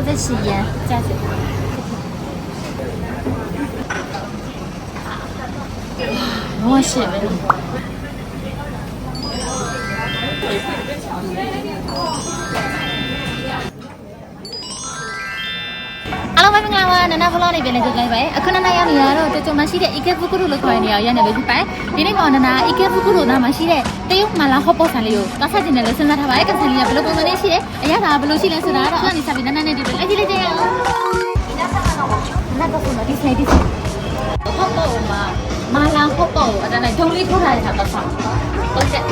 我在吸烟，加血糖。哇，我血没。 လုံးပဲမင်္ဂလာပါနန္ဒဗလော့နေပြန်လဲကြိုလိုက်ပါအခုနန္ဒရောက်နေရတော့တကြုံမရှိတဲ့ IKE Fukuro လို့ခေါ်တဲ့နေရာရောက်နေပြီဖြစ်ပါတယ်ဒီနေ့မှာနန္ဒ IKE Fukuro နားမှာရှိတဲ့တရုတ်မလာဟော့ပေါ့ဆန်လေးကိုသွားဆက်ကျင်တယ်လို့စဉ်းစားထားပါတယ်ကဆန်လေးကဘယ်လိုပုံစံလေးရှိတယ်အရသာဘယ်လိုရှိလဲဆိုတာတော့အခုကနေစပြီးနန္ဒနဲ့ဒီလိုလိုက်ကြည့်လိုက်ကြရအောင်နန္ဒကတော့ဒီဆိုင်ဒီဆိုင်ဟော့ပေါ့မှာမလာဟော့ပေါ့ကိုအတန်းလိုက်ဒုံလေးထိုးထားတဲ့ခါတော့ဆောက်ဟုတ်ကဲ့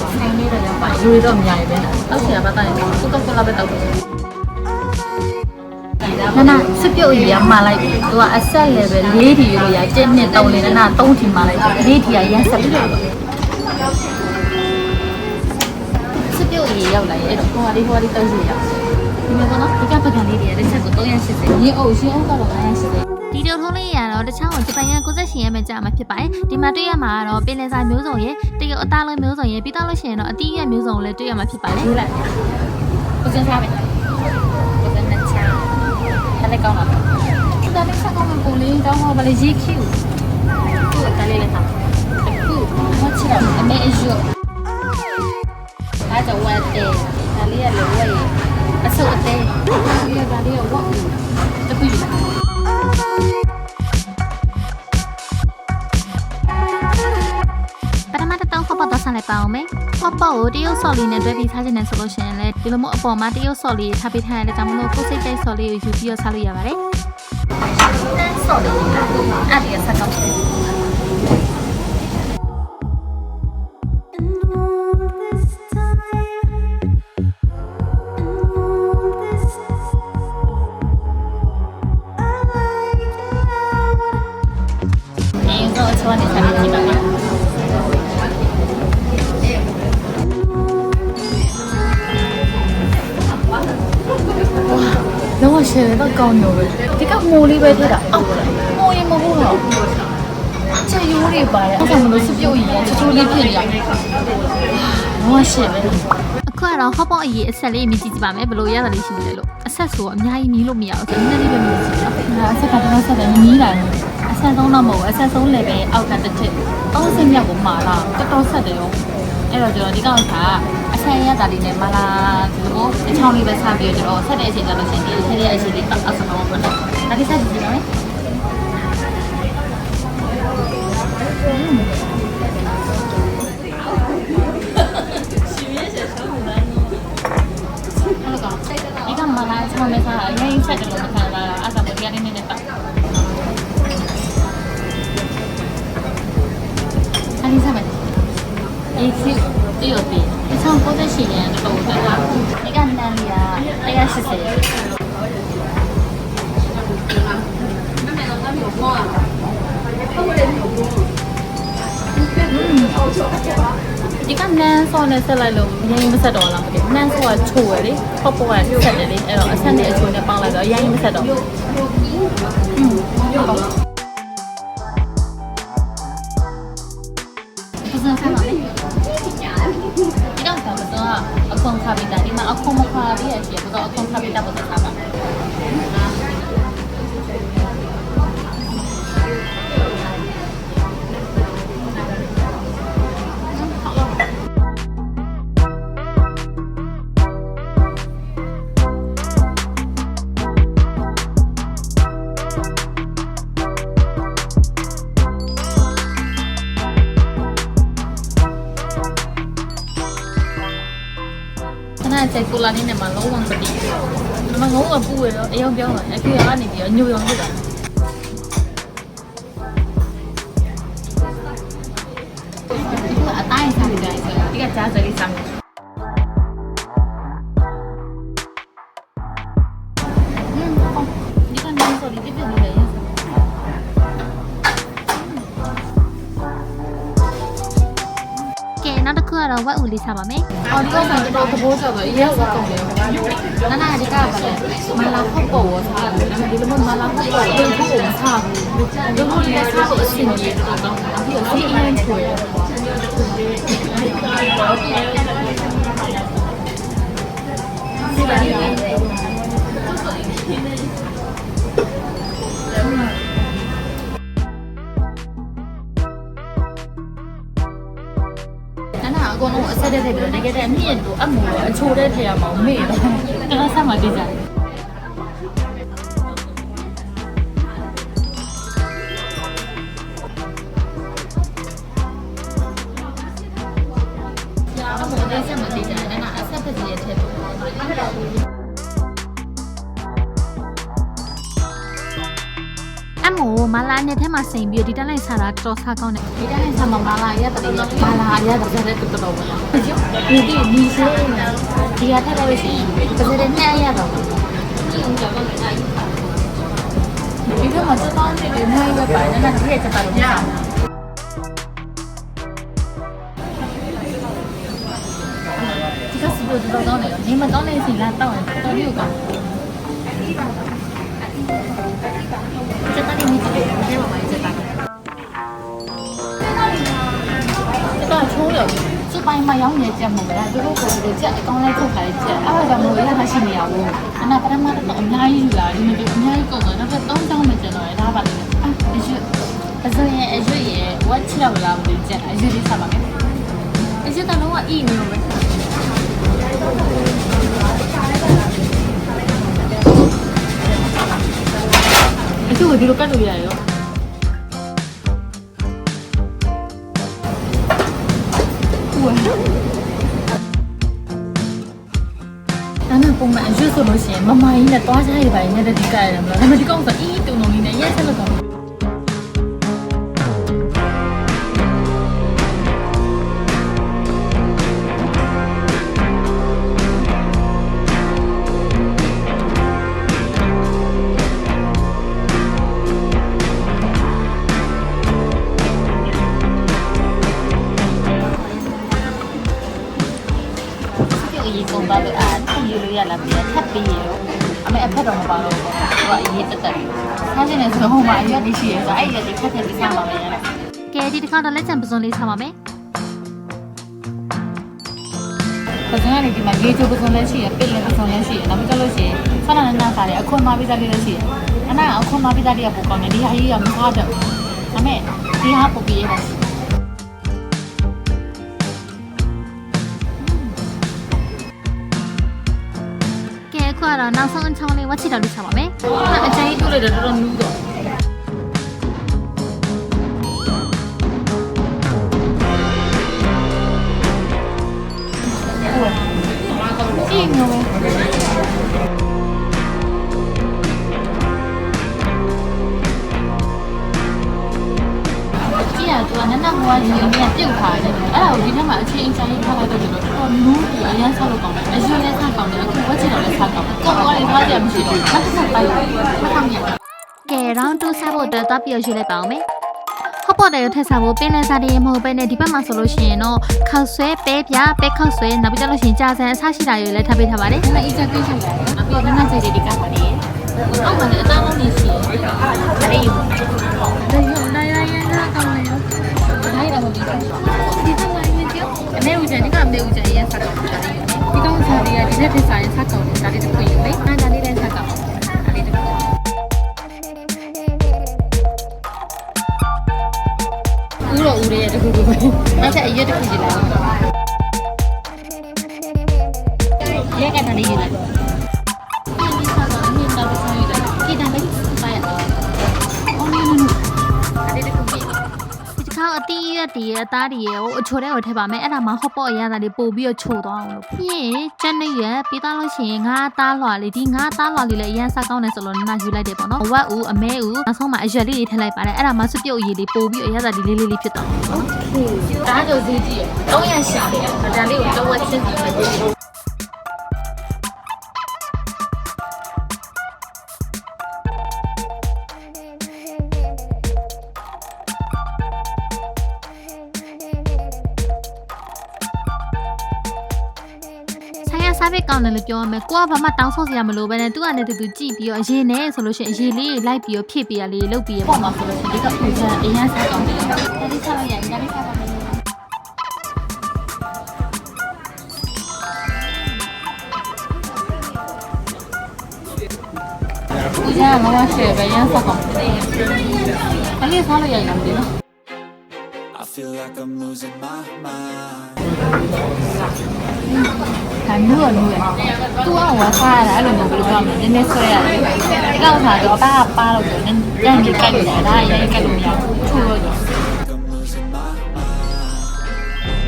ဆိုင်နေတော့ပါယူရတော့အများကြီးပဲနော်အောက်ဆီကပတ်တိုင်းကိုကောကောလာပဲတောက်တယ် နနာစပြုတ်ကြီးကမှာလိုက်ပြီသူကအဆက် level ၄ထီလို့ရကျင်းနဲ့3လေးနနာ3ထီမှာလိုက်ပြီ၄ထီကရန်ဆက်ပြီစပြုတ်ကြီးရောက်လာရဲ့အဲ့တော့ဟိုဟာလေးဟိုဟာလေးတောက်စီရဒီမှာကတော့ဒီကပကံလေးတွေလက်ဆက်ကို380ရေအုပ်ရှင်းအုပ်ကတော့980ဒီလိုထုံးလေးရတော့တခြားကိုဂျပန်ရ98ရမ်းပဲကြာမှာဖြစ်ပါတယ်ဒီမှာတွေ့ရမှာကတော့ပင်လယ်စာမျိုးစုံရဲ့တရုတ်အသားလုံးမျိုးစုံရဲ့ပြီးတော့လို့ရှိရင်တော့အတီးရမျိုးစုံကိုလည်းတွေ့ရမှာဖြစ်ပါတယ်ယူလိုက်ကိုစင်စားပဲကိုစင်နဲ့ချာ အဲ့ဒါကောင်းတာ။ဒါလေးဆက်ကောင်းမပုံလေးတောင်းဟောပါလေရေကျူ။သူ့ကလေးလေးဟာ။အခုမချစ်တော့အမေအယူ။အဲ့တော့ဝတ်တယ်။ဒါလေးကလည်းဝတ်ရအဆုပ်အသေး။ဒီကလေးကဝတ်ဘူး။တပီးပ တောင်းဖောက်ပေါက်တော့ဆန်လိုက်ပါအောင်မယ်။ဖောက်ပေါက်ကိုတရုတ်ဆော်လီနဲ့တွဲပြီးစားချင်တယ်ဆိုလို့ရှိရင်လည်းဒီလိုမျိုးအပေါ်မှာတရုတ်ဆော်လီထားပေးထားရတဲ့ကြောင့်မလို့ကိုယ်စိတ်ကြိုက်ဆော်လီကိုယူပြီးတော့စားလို့ရပါတယ်။တန်းဆော်လီအဲ့ဒီဆက်ကောက်။ဒီ တော့ကောင်းနေပဲဒီကမိုးလေးပဲထည့်တာအော်မိုးရင်မဟုတ်တော့ချက်ရိုးတွေပါရဲ့အဲ့ဒါမလို့စပြုတ်ရင်ချချိုးလေးဖြစ်နေရလုံးဝရှယ်ပဲအခုကတော့ဟော့ပေါ့အရေးအဆက်လေးမြည်ကြည့်ကြပါမယ်ဘယ်လိုရတာလေးရှိနေလဲလို့အဆက်ဆိုအများကြီးမြည်လို့မရဘူးဆိုနည်းနည်းလေးပဲမြည်ကြည့်နော်ဒါအဆက်ကတော့ဆက်တယ်မြည်တာအဆက်ဆုံးတော့မဟုတ်ဘူးအဆက်ဆုံးလည်းပဲအောက်ကတစ်ထစ်30မြောက်ကိုမာလာတော်တော်ဆက်တယ်ရောအဲ့တော့ကျွန်တော်ဒီကောင်ကအ ဆက်ရတာလေးနဲ့မလာဒီလိုအချောင်းလေးပဲစားပြီးတော့ကျွန်တော်ဆက်တဲ့အချိန်ကျတော့ရှင်ဒီဆက်တဲ့အချိန်လေးအဆက်ဆုံးပဲဒါဒီဆက်ကြည့်ကြ ဒီကနန်ဆောနဲ့ဆက်လိုက်လို့ရရင်မဆက်တော့လားမသိဘူးနန်ဆောကချိုးရလေဟော့ပေါ်ကဆက်တယ်လေအဲ့တော့အဆက်နဲ့အချိုးနဲ့ပေါင်းလိုက်တော့ရရင်မဆက်တော့ဘူးอืมဟုတ်ပါဘူးဆက်ဆက်ပါမယ်ဒီတော့ဆောကတော့အခုံခါပြီးတာဒီမှာအခုံမခါပြီးရရှိရတော့အခုံခါပြီးတာပတ် ရတော့အယောင်ပြောင်းလာအဖေကနေပြီးတော့ညိုရောင်ဖြစ်တာဒီကအတိုင်းစားနေတယ်ဆိုတော့ဒီကကြားစလေးစားမယ် နောက်တစ်ခုကတော့ဝက်ဦးလေးစားပါမယ်အော်ဒီကောင်ကတော့သဘောကျတော့အရင်ကကုန်တယ်နာနာဒီကပါလေမလာဖောက်ပေါ်ဝစားတယ်ဒီလိုမျိုးမလာဖောက်ပေါ်ဝင်ဖို့မ အဆင်ပြေတယ်တော့အခုစီအရင်ချွေအဲ့ဒါအကုန်လုံးအဆက်တက်ထည့်ပြီးတော့တကယ်တည်းအမြင့်တို့အမှုအချိုတဲ့ထည့်ရမှာမေ့တော့ကျွန်တော်ဆက်မှသိကြတယ်အမှုအဆက်မှသိကြတယ်အဲ့ဒါအဆက်တက်ကြီးရဲ့ထည့်ပြီး မိုမလာနဲ့ထဲမှာစိန်ပြီးဒီတက်လိုက်ဆာတာတော်စားကောင်းတယ်ဒီတက်လိုက်ဆာမမလာရက်တည်းမလာရက်တည်းတဲ့တော်တော်ပေါ့ဒီဒီဒီစေးဒီရတဲ့လို့ရှိရင်ပစတဲ့ညရတော့ဒီကမှာစတောင်းနေတယ်နိုင်ပဲပါတယ်နော်ဒီရက်ချက်ပါလို့ရဒီကစလို့ဒီတော့တော့နေနေမတော့နေစီလာတော့တော်တော်လေး ကောင်းချက်တာနေမိတယ်ဘယ်မှာမှချက်တာတော့ချိုးတယ်စပိုင်မရောင်းနေကြမှာလားသူတို့ကလည်းကြက်အကောင်းလိုက်ထုတ်ခါလေးကြက်အဲ့ဒါကြောင့်မို့ရတာရှိနေရဘူးအနာပရမတ်တော့အများကြီးယူလာဒီနေ့အများကြီးကုန်တော့နောက်တော့3တောင်းမှကျန်တော့ရဒါပါလေအာအရွအစရင်အရွရဲ့ဝတ်ချရလာဘူးကြက်အရွလေးစားပါမယ်အရွကတော့အီးနေလို့ ပဲအခုဒီလိုကတ်လို့ရရောဟုတ်ဒါနဲ့ပုံမှန်အရွဆိုလို့ရှိရင်မမကြီးနဲ့တွားချရည်ပိုင်းနဲ့တတိကရတယ်မလားဒါပေမဲ့ဒီကောင်ဆိုအီးတုံတုံလေးနဲ့ရက်ဆ က်လို့တော့ဒီအီးကုန်ပါလို့အာတီးလို့ရလာပြီထပ်ပြီးရောအမေအဖက်တော့မပါတော့ဘူးဟိုကအရေးတက်တက်ဆန်းနေတယ်ဆိုတော့ဟိုမှာအရွက်လေးရှိရဆိုအဲ့ဒီရက်လေးထပ်ထပ်ပြီးစားပါမယ်ရတယ်ကဲဒီတစ်ခါတော့လက်ချံပစုံလေးစားပါမယ်ပစုံကနေဒီမှာရေချိုးပစုံလည်းရှိရပစ်လည်းပစုံလည်းရှိရနောက်ပြီးတော့လို့ရှိရင်ဆန္ဒနာစားတယ်အခွန်မပိသားလေးလည်းရှိရအနာအခွန်မပိသားလေးကပိုကောင်းတယ်ဒီဟာကြီးကမစားတော့ဘူးဒါမဲ့ဒီဟာပိုပြီးရပါ ကဲအခုကတော့နောက်ဆုံးအချောင်းလေးဝတ်ချီတော်လေးစားပါမယ်။အချိန်ကြီးတွေ့လိုက်တော့တော်တော်နူးတော့ ကနက်နက်ဟိုကရေမြတ်ပြုတ်ထားတယ်အဲ့ဒါကိုဒီထက်မှအချင်းအချင်းကြီးထားလိုက်တော့တော်တော်နူးပြီးအရင်ဆောက်လို့ကောင်းတယ်အရင်လည်းဆောက်ကောင်းတယ်အခုဝတ်ချင်တော့လည်းဆောက်ကောင်းတယ်ကောင်းသွားတယ်သွားကြမရှိတော့ဘူးတစ်ခါပိုက်မထောင်ရကဲ round 2စားဖို့အတွက်တော့ပြည့်ရွှေ့လိုက်ပါအောင်မယ်ဟုတ်ပေါ်တယ်ထက်စားဖို့ပင်းလဲစားတယ်မဟုတ်ပဲနဲ့ဒီဘက်မှာဆိုလို့ရှိရင်တော့ခောက်ဆွဲပဲပြပဲခောက်ဆွဲနောက်ပြီးတော့လို့ရှိရင်ကြာစံအဆရှိတာတွေလည်းထားပေးထားပါတယ်။အဲ့အီချာကိတ်ဆိုင်တယ်။နောက်ပြီးတော့နန်းစိတ်တွေကပါတယ်။အောက်မှာလည်းအသားလုံးနေရှိတယ်။အဲ့ဒီဒါရုံ ရက်တည်းရဲ့အသားတွေရဲ့ဟိုအချိုတဲ့ကိုထည့်ပါမယ်အဲ့ဒါမှဟော့ပေါ့အရသာလေးပို့ပြီးတော့ချိုသွားအောင်လို့ပြီးရင်ကျန်နေရပြီးသားလို့ရှိရင်ငါးသားလွှာလေးဒီငါးသားလွှာလေးလည်းအရင်စားကောင်းတယ်ဆိုလို့နာယူလိုက်တယ်ပေါ့နော်ဝက်ဦးအမဲဦးနောက်ဆုံးမှအရွက်လေးတွေထည့်လိုက်ပါတယ်အဲ့ဒါမှစွပြုတ်အရည်လေးပို့ပြီးအရသာဒီလေးလေးလေးဖြစ်သွားအောင်ဒါဆိုဈေးကြီးရ300ရှာတယ်ဒါလေးကိုတော့ဝက်စစ်ပြီးမယ်ဆိုင်ရစားဘ service ကောင်းတယ်လို့ပြောရမယ်ကိုကဘာမှတောင်းဆိုစရာမလိုဘဲနဲ့သူ့အနေနဲ့သူကြည့်ပြီးတော့အရင်နဲ့ဆိုလို့ရှိရင်အရင်လေးလိုက်ပြီးတော့ဖြည့်ပေးရလေးလုပ်ပြီးရပေါ့မှာဆိုလို့ရှိရင်ဒီကပူဇာအရင်စားကောင်းတယ်ဒါဒီချက်လို့ရရင်ဒါလေးစားပါမယ်ပူဇာကငါ့ရှယ်ပဲရန်ဆောက်ကောင်းတယ်။အဲ့ဒီဆောက်လို့ရရင်လည်းမသိနော်။ feel like I'm losing my mind. ဒါမျိုးရမျိုးရသူကဝါစားရတာအဲ့လိုမျိုးဘယ်လိုပြောမလဲနည်းနည်းဆွဲရတယ်ဒီကောင်စားတော့တာပါလို့ပြောနည်းတန်းကြီးကြိုက်နေတာဒါရရင်ကြိုက်လို့မရဘူးထူလို့ရ Like I'm losing my mind.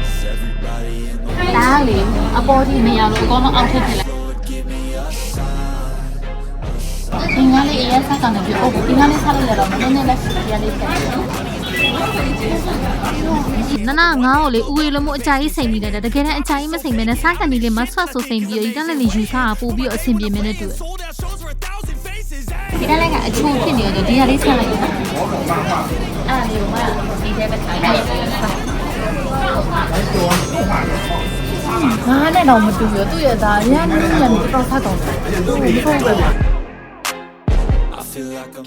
Is everybody in the ဒါကလေအပေါ်ကြီးနေရလို့အကောင်းအောက်ထည့်ထည့်လိုက် world give me a sign? ဒီငါလေးအရင်ဆက်ကောင်နေပြီဟုတ်ဒီငါလေးဆက်လို့ရတော့မင်းနဲ့လက်စီရလေးဆက် နနာငါ့ကိုလေဦးဝေးလို့မအကြိုက်စိန်ပြီးတယ်တကယ်တမ်းအကြိုက်မစိန်မဲနဲ့စားကန်ဒီလေးမဆွတ်ဆိုစိန်ပြီးတော့ဒီတန်းလေးယူစားပို့ပြီးတော့အဆင်ပြေမဲနဲ့တူတယ် Sold out shows for a thousand faces. ဒီတန်းလေးကအချိုးဖြစ်နေတော့ဒီဟာလေးဆက်လိုက်အဲ့ဒါလေးကဒီထဲပဲထိုင်နေငါနဲ့တော့မတူဘူးသူ့ရဲ့သားရန်နည်းနည်းတော့ဆက်ကောင်တယ်ဟုတ်ပဲ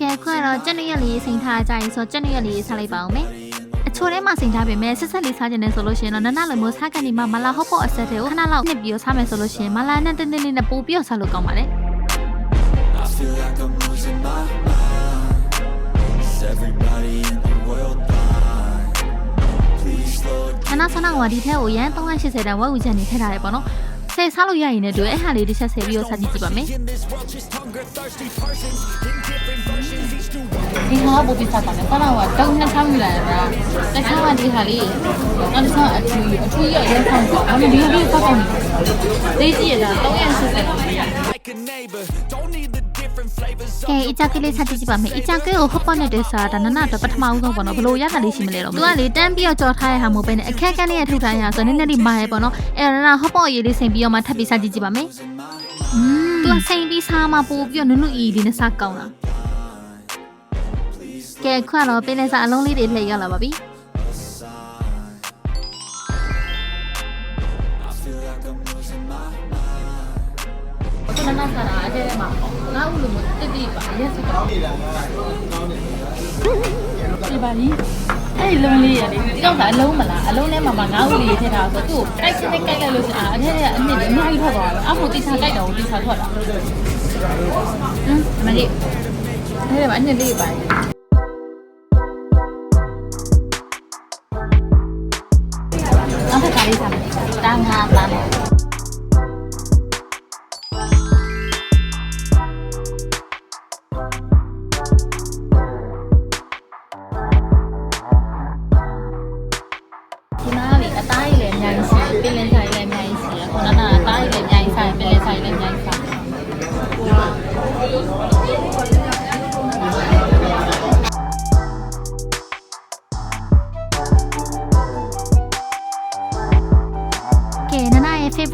ကဲခွဲတော့ကြက်နရက်လေးစိန်ထားကြရင်ဆိုကြက်နရက်လေးဆက်လိုက်ပါအောင်မယ်အချိုထဲမှာစိန်ထားပေမဲ့ဆက်ဆက်လေးစားကြတယ်ဆိုလို့ရှိရင်တော့နနလိုမျိုးစားကန်ဒီမှာမလာဟော့ပေါ့အဆက်တွေကိုခဏလောက်နှစ်ပြီးတော့စားမယ်ဆိုလို့ရှိရင်မလာနဲ့တင်းတင်းလေးနဲ့ပို့ပြီးတော့စားလို့ကောင်းပါတယ် I feel like I'm losing my mind. Is everybody in the world blind? Please, Lord, နနဆနာကဒီထဲကိုရန်380တန်ဝက်ဝီချက်နေထည့်ထားတယ်ပေါ့နော် ဆယ်စားလို့ရရင်လည်းတွေ့အဲ့ဟာလေးတစ်ချက်ဆယ်ပြီးတော့စားကြည့်ကြည့်ပါမယ် in this world, just hunger thirsty persons in different versions, each new one. ဒီဟာကပိုပြီးစားပါမယ်ဆနာကတောင်းနှစ်ချောင်းယူလာရတာတစ်ချောင်းကဒီဟာလေးနောက်တစ်ချောင်းအထူးအထူးရအရင်ဆောင်ပေါ့ဒါပေမဲ့ဒီဟာလေးစားကောင်းတယ်သိကြည့်ရတာ380 Like a neighbor, don't need the different flavors. ကဲအကြက်ကလေးဆက်ကြည့်ကြည့်ပါမယ်အကြက်ကလေးကိုဟော့ပေါ့နဲ့တည်းစားတာနနတော့ပထမဦးဆုံးပေါ့နော်ဘလို့ရတာလေးရှိမလဲတော့သူကလေတန်းပြီးတော့ကြော်ထားရဟာမဟုတ်ပဲနဲ့အခက်အခဲလေးရထုတ်ထားရဆိုနည်းနည်းလေးမာရပေါ့နော်အဲ့ဒါနနဟော့ပေါ့ရေးလေးစိန်ပြီးတော့မှထပ်ပြီးစားကြည့်ကြည့်ပါမယ်อืมသူကစိန်ပြီးစားမှပို့ပြီးတော့နုနုအီလေးနဲ့စားကောင်းတာကဲခွတ်တော့ပင်းလေးစားအလုံးလေးတွေလှည့်ရောက်လာပါပြီ ကစားတာအဲ့ဒီမှာငါ့ဦးလိုမျိုးတိတိပါရက်စကောင်းဒီပါကြီးအဲ့ဒီလုံးလေးရတယ်ဒီတော့ကအလုံးမလားအလုံးထဲမှာမှငါ့ဦးလေးထည့်ထားဆိုသူ့ကိုတိုက်ချင်းနဲ့ကြိုက်လိုက်လို့ရှိရင်အဲ့ဒီကအနှစ်တွေအများကြီးထွက်သွားတယ်အဖို့တိချာကြိုက်တော့တိချာထွက်လာဟမ်အမကြီးအဲ့ဒီမှာအနှစ်လေးပါနောက်ထပ်ကားလေးစားမယ်တန်းငါပါ ဒီမှာလေအသားကြီးလည်းအများကြီးရှိတယ်ပင်လယ်ဆိုင်လည်းအများကြီးရှိတယ်ခုနကအသားကြီးလည်းအများကြီးဆိုင်ပင်လယ်ဆိုင်လည်းအများကြီးဆိုင်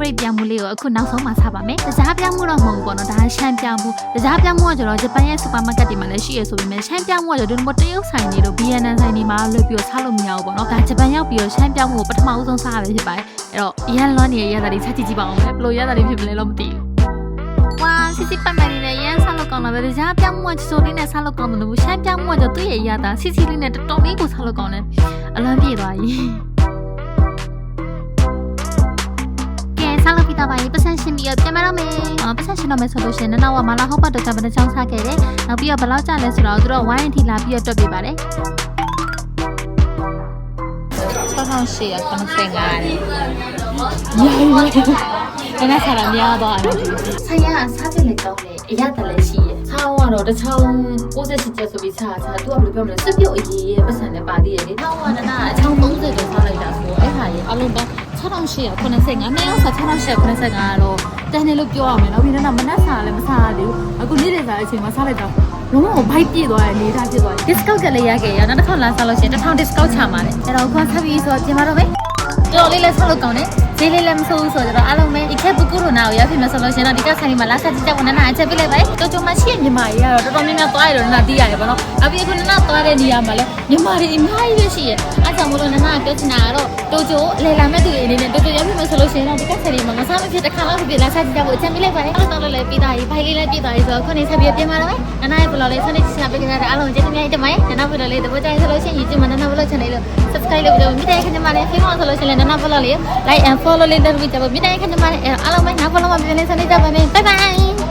ရဲ့ favorite ပြောင်းမှုလေးကိုအခုနောက်ဆုံးမှစားပါမယ်။တကြားပြောင်းမှုတော့မဟုတ်ဘူးပေါ့နော်။ဒါကရှမ်းပြောင်းမှု။တကြားပြောင်းမှုကကျတော့ဂျပန်ရဲ့ supermarket တွေမှာလည်းရှိရဆိုပေမဲ့ရှမ်းပြောင်းမှုကကျတော့ဒီလိုတရုတ်ဆိုင်တွေတို့ BNN ဆိုင်တွေမှာလွတ်ပြီးတော့စားလို့မရဘူးပေါ့နော်။ဒါဂျပန်ရောက်ပြီးတော့ရှမ်းပြောင်းမှုကိုပထမဦးဆုံးစားရပဲဖြစ်ပါတယ်။အဲ့တော့ရန်လွမ်းနေရရတာတွေချက်ကြည့်ကြည့်ပါအောင်မယ်။ဘယ်လိုရတာတွေဖြစ်မလဲလို့မသိဘူး။ဝါစစ်စစ်ပတ်ပတ်နေနဲ့ရန်စားလို့ကောင်းတာပဲတကြားပြောင်းမှုကချစိုးလေးနဲ့စားလို့ကောင်းတယ်လို့ရှမ်းပြောင်းမှုကကျတော့သူ့ရဲ့ရတာစစ်စစ်လေးနဲ့တော်တော်လေးကိုစားလို့ကောင်းတယ်။အလွန်ပြေသွားပြီ။ ရင်ပတ်စံရှင်ပြီးတော့ပြန်မတော့မယ်။အော်ပတ်စံရှင်တော့မယ်ဆိုလို့ရှိရင်နနောက်ဝမလာဟုတ်ပတ်တော့ကဘယ်နှချောင်းစားခဲ့တယ်။နောက်ပြီးတော့ဘယ်လောက်ကြာလဲဆိုတော့သူတို့ဝိုင်းအထိလာပြီးတော့တွက်ပြပါတယ်။6895ရတယ်။ညနေစားရများတော့အဲ့ဆိုင်ရစားတယ်လေကောင်းတယ်အရတလည်းရှိရဲ့။ဆောင်းကတော့တစ်ချောင်း68ကျပ်ဆိုပြီးစားစားသူကဘယ်လိုပြောမလဲစက်ပြုတ်အရေးရဲ့ပတ်စံနဲ့ပါသေးရဲ့လေ။နောက်ဝနနာအချောင်း30ကျော်စားလိုက်တာဆိုတော့အဲ့ဟာရဲ့အလုံးပေါင်း 6895နှစ်ယောက်စား6895ကတော့တန်းတယ်လို့ပြောရမယ်နော်ပြီးတော့မနက်စားလည်းမစားရသေးဘူးအခုနေ့လည်စားအချိန်မှာစားလိုက်တော့လုံးဝဘိုက်ပြည့်သွားတယ်နေတာပြည့်သွားတယ် discount ကလည်းရခဲ့ရနောက်တစ်ခါလာစားလို့ရှိရင်1000 discount ချမှာလေအဲ့တော့ခွန်ဆက်ပြီးဆိုတော့ပြင်ပါတော့မယ်တော်တော်လေးလည်းဆက်လို့ကောင်းတယ်ဈေးလေးလည်းမဆိုးဘူးဆိုတော့အားလုံးပဲဒီခက်ပကူရိုနာကိုရဖြစ်မယ်ဆိုလို့ရှိရင်တော့ဒီကဆိုင်ဒီမှာလာဆက်ကြည့်ကြဝန်နာအချက်ပြလိုက်ပါတော်တော်မှရှိရဲ့ညီမကြီးကတော့တော်တော်များများသွားရတော့နာတီးရတယ်ပေါ့နော်အပြင်ခုနကသွားတဲ့နေရာမှာလည်းညီမတွေအများကြီးပဲရှိရဲ့အဲ့ ကြောင့်မလို့နာနာပြောချင်တာကတော့တိုဂျိုလေလာမဲ့သူတွေအနေနဲ့တိုဂျိုရဖြစ်မယ်ဆိုလို့ရှိရင်တော့ဒီကဆိုင်ဒီမှာမစားမဖြစ်တစ်ခါလောက်ဖြစ်လာဆက်ကြည့်ကြဖို့အချက်ပြလိုက်ပါတယ်အဲ့တော့လည်းပြီးသားကြီးဖိုင်လေးလည်းပြီးသားကြီးဆိုတော့ခုနေဆက်ပြီးပြင်ပါတော့မယ်နာနာရဲ့ဘလော်လေးဆက်နေချင်တာပြကြတဲ့အားလုံးကျေးဇူးများတင်ပါတယ်နာနာဘလော်လေးတပတ်ကြိုင်ဆိုလို့ရှိရင် YouTube မှာနာနာဘလော် channel ကို subscribe လုပ်ပြီးတော့မိတဲ့ခဏမှလည်း Facebook ဆိုလို့ရှိရင်နာနာဘလော်လေး like and follow လေးလုပ်ပြီးတော့မိတဲ့ခဏမှလည်းအားလုံးပဲနား follow မှာပြန်နေစနေကြပါမယ် bye bye